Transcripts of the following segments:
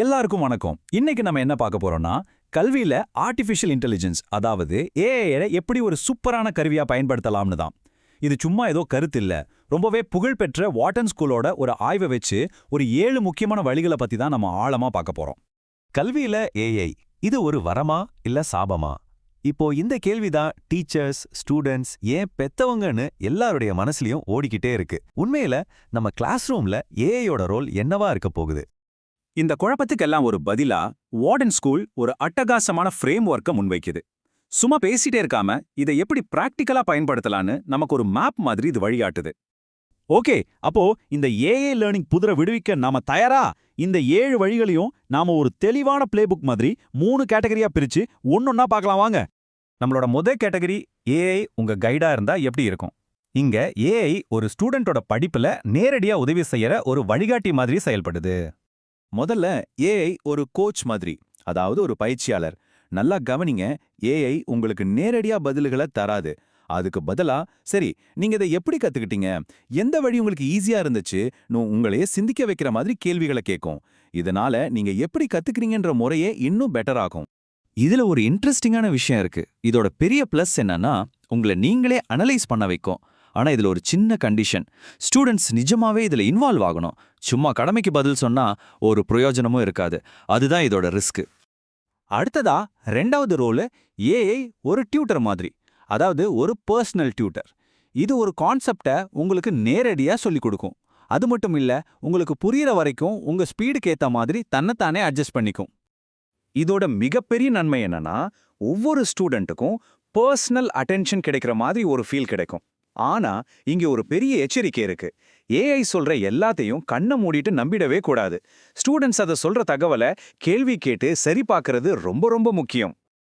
எல்லாருக்கும் வணக்கம். இன்னைக்கு நம்ம என்ன பார்க்க போறோம்னா கல்வியில ஆர்டிஃபிஷியல் இன்டெலிஜென்ஸ் அதாவது ஏஐ எப்படி ஒரு சூப்பரான கருவியா பயன்படுத்தலாம்னு தான். இது சும்மா ஏதோ கருத்து இல்ல. ரொம்பவே புகழ்பெற்ற வாட்டன் ஸ்கூலோட ஒரு ஆய்வை வச்சு ஒரு ஏழு முக்கியமான வழிகளை பத்தி தான் நம்ம ஆழமா பார்க்க போறோம். கல்வியில ஏஐ இது ஒரு வரமா இல்ல சாபமா? இப்போ இந்த கேள்விதான் டீச்சர்ஸ் ஸ்டூடெண்ட்ஸ் ஏன் பெத்தவங்கன்னு எல்லாருடைய மனசுலயும் ஓடிக்கிட்டே இருக்கு. உண்மையில நம்ம கிளாஸ் ரூம்ல ஏஐயோட ரோல் என்னவா இருக்க போகுது? இந்த குழப்பத்துக்கெல்லாம் ஒரு பதிலா வார்டன் ஸ்கூல் ஒரு அட்டகாசமான ஃப்ரேம் ஒர்க்கை முன்வைக்குது. சும்மா பேசிட்டே இருக்காம இதை எப்படி பிராக்டிக்கலா பயன்படுத்தலான்னு நமக்கு ஒரு மேப் மாதிரி இது வழிகாட்டுது. ஓகே அப்போ இந்த ஏஏ லேர்னிங் புதிர விடுவிக்க நாம தயாரா? இந்த ஏழு வழிகளையும் நாம ஒரு தெளிவான பிளேபுக் மாதிரி மூணு கேட்டகரியா பிரிச்சு ஒன்னொன்னா பார்க்கலாம் வாங்க. நம்மளோட முதல் கேட்டகரி ஏஐ உங்க கைடா இருந்தா எப்படி இருக்கும்? இங்க ஏஐ ஒரு ஸ்டூடெண்டோட படிப்புல நேரடியா உதவி செய்யற ஒரு வழிகாட்டி மாதிரி செயல்படுது. முதல்ல ஏஐ ஒரு கோச் மாதிரி அதாவது ஒரு பயிற்சியாளர். நல்லா கவனிங்க ஏஐ உங்களுக்கு நேரடியா பதில்களை தராது. அதுக்கு பதிலா சரி நீங்க இதை எப்படி கத்துக்கிட்டீங்க? எந்த வழி உங்களுக்கு ஈஸியா இருந்துச்சு? உங்களையே சிந்திக்க வைக்கிற மாதிரி கேள்விகளை கேட்கும். இதனால நீங்க எப்படி கத்துக்கிறீங்கன்ற முறையே இன்னும் பெட்டர் ஆகும். இதுல ஒரு இன்ட்ரெஸ்டிங்கான விஷயம் இருக்கு. இதோட பெரிய பிளஸ் என்னன்னா உங்களை நீங்களே அனலைஸ் பண்ண வைக்கும். ஆனா இதுல ஒரு சின்ன கண்டிஷன் ஸ்டூடெண்ட்ஸ் நிஜமாவே இதுல இன்வால்வ் ஆகணும். சும்மா கடமைக்கு பதில் சொன்னா ஒரு பிரயோஜனமும் இருக்காது. அதுதான் இதோட ரிஸ்க் அடுத்ததா ரெண்டாவது ரோலு ஏஐ ஒரு டியூட்டர் மாதிரி. அதாவது ஒரு பர்சனல் டியூட்டர் இது ஒரு கான்செப்டை உங்களுக்கு நேரடியா சொல்லிக் கொடுக்கும். அது மட்டும் இல்ல உங்களுக்கு புரியற வரைக்கும் உங்க ஸ்பீடுக்கு ஏத்த மாதிரி தன்னைத்தானே அட்ஜஸ்ட் பண்ணிக்கும். இதோட மிகப்பெரிய நன்மை என்னன்னா ஒவ்வொரு ஸ்டூடெண்ட்டுக்கும் பர்சனல் அட்டென்ஷன் கிடைக்கிற மாதிரி ஒரு ஃபீல் கிடைக்கும். ஆனா இங்க ஒரு பெரிய எச்சரிக்கை இருக்கு. ஏஐ சொல்ற எல்லாத்தையும் கண்ணை மூடிட்டு நம்பிடவே கூடாது. ஸ்டூடெண்ட்ஸ் அதை சொல்ற தகவலை கேள்வி கேட்டு சரி பார்க்கறது ரொம்ப ரொம்ப முக்கியம்.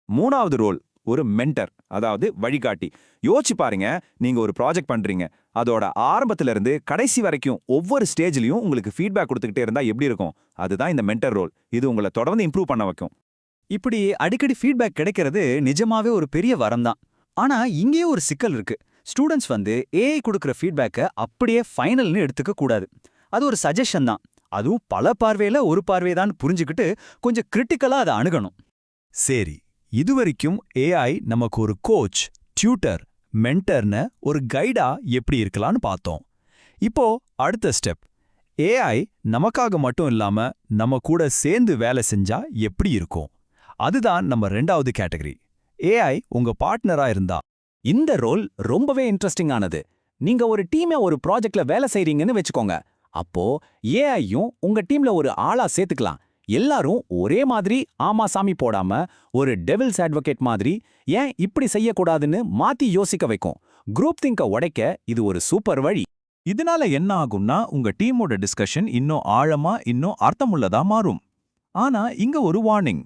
மூணாவது ரோல் ஒரு மென்டர் அதாவது வழிகாட்டி. யோசிச்சு பாருங்க நீங்க ஒரு ப்ராஜெக்ட் பண்றீங்க. அதோட ஆரம்பத்துல இருந்து கடைசி வரைக்கும் ஒவ்வொரு ஸ்டேஜ்லயும் உங்களுக்கு ஃபீட்பேக் கொடுத்துக்கிட்டே இருந்தா எப்படி இருக்கும்? அதுதான் இந்த மென்டர் ரோல் இது உங்களை தொடர்ந்து இம்ப்ரூவ் பண்ண வைக்கும். இப்படி அடிக்கடி ஃபீட்பேக் கிடைக்கிறது நிஜமாவே ஒரு பெரிய வரம் தான். ஆனா இங்கேயே ஒரு சிக்கல் இருக்கு. ஸ்டூடெண்ட்ஸ் வந்து ஏஐ கொடுக்குற ஃபீட்பேக்கை அப்படியே ஃபைனல்னு எடுத்துக்க கூடாது. அது ஒரு சஜஷன் தான். அதுவும் பல பார்வையில ஒரு பார்வை தான் புரிஞ்சுக்கிட்டு கொஞ்சம் கிரிட்டிக்கலா அதை அணுகணும். சரி இதுவரைக்கும் ஏஐ நமக்கு ஒரு கோச் டியூட்டர் மென்டர்னு ஒரு கைடா எப்படி இருக்கலாம்னு பார்த்தோம். இப்போ அடுத்த ஸ்டெப் ஏஐ நமக்காக மட்டும் இல்லாம நம்ம கூட சேர்ந்து வேலை செஞ்சா எப்படி இருக்கும்? அதுதான் நம்ம ரெண்டாவது கேட்டகரி ஏஐ உங்க பார்ட்னரா இருந்தா இந்த ரோல் ரொம்பவே இன்ட்ரெஸ்டிங்கானது நீங்க ஒரு டீமை ஒரு ப்ராஜெக்ட்ல வேலை செய்றீங்கன்னு வச்சுக்கோங்க. அப்போ ஏஐயும் உங்க டீம்ல ஒரு ஆளா சேர்த்துக்கலாம். எல்லாரும் ஒரே மாதிரி ஆமா சாமி போடாம ஒரு டெவில்ஸ் அட்வொகேட் மாதிரி ஏன் இப்படி செய்யக்கூடாதுன்னு மாத்தி யோசிக்க வைக்கும். குரூப் திங்க உடைக்க இது ஒரு சூப்பர் வழி. இதனால என்ன ஆகும்னா உங்க டீமோட டிஸ்கஷன் இன்னும் ஆழமா இன்னும் அர்த்தமுள்ளதா மாறும். ஆனா இங்க ஒரு வார்னிங்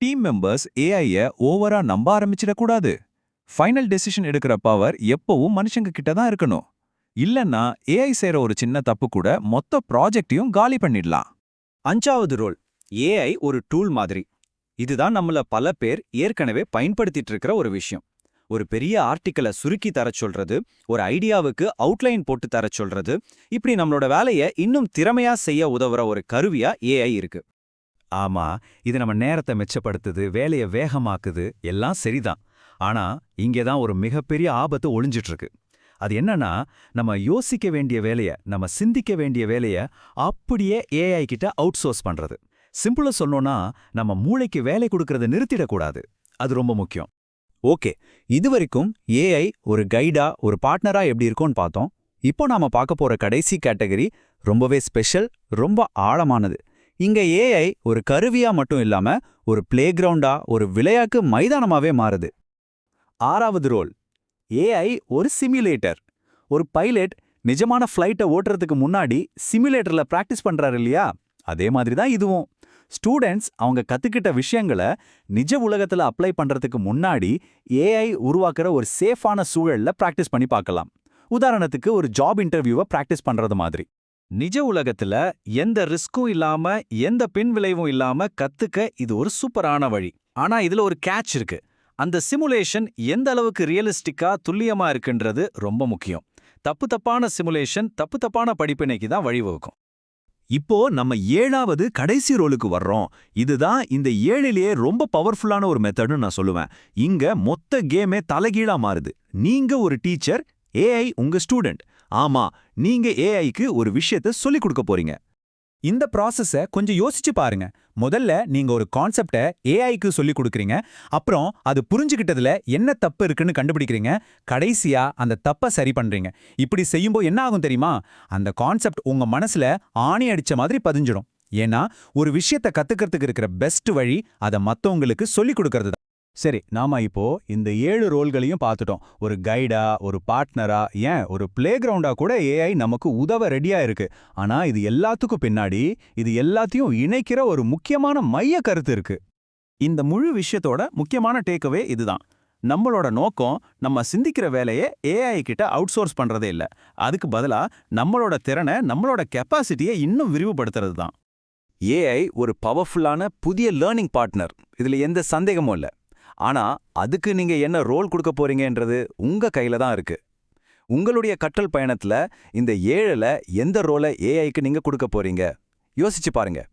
டீம் மெம்பர்ஸ் ஏஐய ஓவரா நம்ப ஆரம்பிச்சிடக்கூடாது. ஃபைனல் டெசிஷன் எடுக்கிற பவர் எப்பவும் மனுஷங்க கிட்ட தான் இருக்கணும். இல்லைன்னா ஏஐ செய்யற ஒரு சின்ன தப்பு கூட மொத்த ப்ராஜெக்டையும் காலி பண்ணிடலாம். அஞ்சாவது ரோல் ஏஐ ஒரு டூல் மாதிரி. இதுதான் நம்மள பல பேர் ஏற்கனவே பயன்படுத்திட்டு இருக்கிற ஒரு விஷயம். ஒரு பெரிய ஆர்டிக்கலை சுருக்கி தர சொல்றது ஒரு ஐடியாவுக்கு அவுட்லைன் போட்டு தர சொல்றது இப்படி நம்மளோட வேலையை இன்னும் திறமையா செய்ய உதவுற ஒரு கருவியா ஏஐ இருக்கு. ஆமா இது நம்ம நேரத்தை மெச்சப்படுத்துது வேலையை வேகமாக்குது எல்லாம் சரிதான். ஆனா இங்கே தான் ஒரு மிகப்பெரிய ஆபத்து ஒளிஞ்சிட்டு இருக்கு அது என்னன்னா நம்ம யோசிக்க வேண்டிய வேலைய நம்ம சிந்திக்க வேண்டிய வேலைய அப்படியே ஏஐ கிட்ட அவுட் சோர்ஸ் பண்றது சிம்பிளா சொன்னோம்னா நம்ம மூளைக்கு வேலை கொடுக்கறத நிறுத்திடக்கூடாது. அது ரொம்ப முக்கியம். ஓகே இதுவரைக்கும் ஏஐ ஒரு கைடா ஒரு பார்ட்னரா எப்படி இருக்கும்னு பார்த்தோம். இப்போ நாம பார்க்க போற கடைசி கேட்டகரி ரொம்பவே ஸ்பெஷல் ரொம்ப ஆழமானது. இங்க ஏஐ ஒரு கருவியா மட்டும் இல்லாம ஒரு பிளே கிரவுண்டா ஒரு விளையாட்டு மைதானமாவே மாறுது. ஆறாவது ரோல். ஏஐ ஒரு சிமுலேட்டர் ஒரு பைலட் நிஜமான ஃப்ளைட்டை ஓட்டுறதுக்கு முன்னாடி சிமுலேட்டர்ல பிராக்டிஸ் பண்றாரு இல்லையா? அதே மாதிரி தான் இதுவும். ஸ்டூடெண்ட்ஸ் அவங்க கத்துக்கிட்ட விஷயங்களை நிஜ உலகத்துல அப்ளை பண்றதுக்கு முன்னாடி ஏஐ உருவாக்குற ஒரு சேஃபான சூழல்ல பிராக்டிஸ் பண்ணி பார்க்கலாம். உதாரணத்துக்கு ஒரு ஜாப் இன்டர்வியூவை பிராக்டிஸ் பண்றது மாதிரி. நிஜ உலகத்துல எந்த ரிஸ்க்கும் இல்லாம எந்த பின் விளைவும் இல்லாம கத்துக்க இது ஒரு சூப்பரான வழி. ஆனா இதுல ஒரு கேட்ச் இருக்கு. அந்த சிமுலேஷன் எந்த அளவுக்கு ரியலிஸ்டிக்கா துல்லியமா இருக்குன்றது ரொம்ப முக்கியம். தப்பு தப்பான சிமுலேஷன் தப்பு தப்பான படிப்பினைக்கு தான் வழிவகுக்கும். இப்போ நம்ம ஏழாவது கடைசி ரோலுக்கு வர்றோம். இதுதான் இந்த ஏழிலேயே ரொம்ப பவர்ஃபுல்லான ஒரு மெத்தட்னு நான் சொல்லுவேன். இங்க மொத்த கேமே தலைகீழா மாறுது. நீங்க ஒரு டீச்சர் ஏஐ உங்க ஸ்டூடெண்ட் ஆமா நீங்க ஏஐக்கு ஒரு விஷயத்த சொல்லிக் கொடுக்க போறீங்க. இந்த ப்ராசஸ கொஞ்சம் யோசிச்சு பாருங்க. முதல்ல நீங்க ஒரு கான்செப்ட ஏஐக்கு சொல்லி கொடுக்குறீங்க. அப்புறம் அது புரிஞ்சுக்கிட்டதுல என்ன தப்பு இருக்குன்னு கண்டுபிடிக்கிறீங்க. கடைசியா அந்த தப்பை சரி பண்றீங்க. இப்படி செய்யும்போது என்ன ஆகும் தெரியுமா? அந்த கான்செப்ட் உங்க மனசுல ஆணி அடிச்ச மாதிரி பதிஞ்சிடும். ஏன்னா ஒரு விஷயத்த கத்துக்கிறதுக்கு இருக்கிற பெஸ்ட் வழி அதை மத்தவங்களுக்கு சொல்லிக் கொடுக்கறது தான் சரி நாம இப்போ இந்த ஏழு ரோல்களையும் பார்த்துட்டோம். ஒரு கைடா ஒரு பார்ட்னரா ஏன்? ஒரு பிளே கிரவுண்டா கூட ஏஐ நமக்கு உதவ ரெடியா இருக்கு. ஆனா இது எல்லாத்துக்கும் பின்னாடி இது எல்லாத்தையும் இணைக்கிற ஒரு முக்கியமான மைய கருத்து இருக்கு. இந்த முழு விஷயத்தோட முக்கியமான டேக்அவே இதுதான். நம்மளோட நோக்கம் நம்ம சிந்திக்கிற வேலையை ஏஐ கிட்ட அவுட் சோர்ஸ் பண்றதே இல்ல. அதுக்கு பதிலா நம்மளோட திறனை நம்மளோட கெப்பாசிட்டியை இன்னும் விரிவுபடுத்துறது தான் ஏஐ ஒரு பவர்ஃபுல்லான புதிய லேர்னிங் பார்ட்னர் இதுல எந்த சந்தேகமும் இல்ல. ஆனா அதுக்கு நீங்க என்ன ரோல் கொடுக்க போறீங்கன்றது உங்க கையில தான் இருக்கு. உங்களுடைய கற்றல் பயணத்துல இந்த ஏழுல எந்த ரோலை ஏஐக்கு நீங்க கொடுக்க போறீங்க? யோசிச்சு பாருங்க.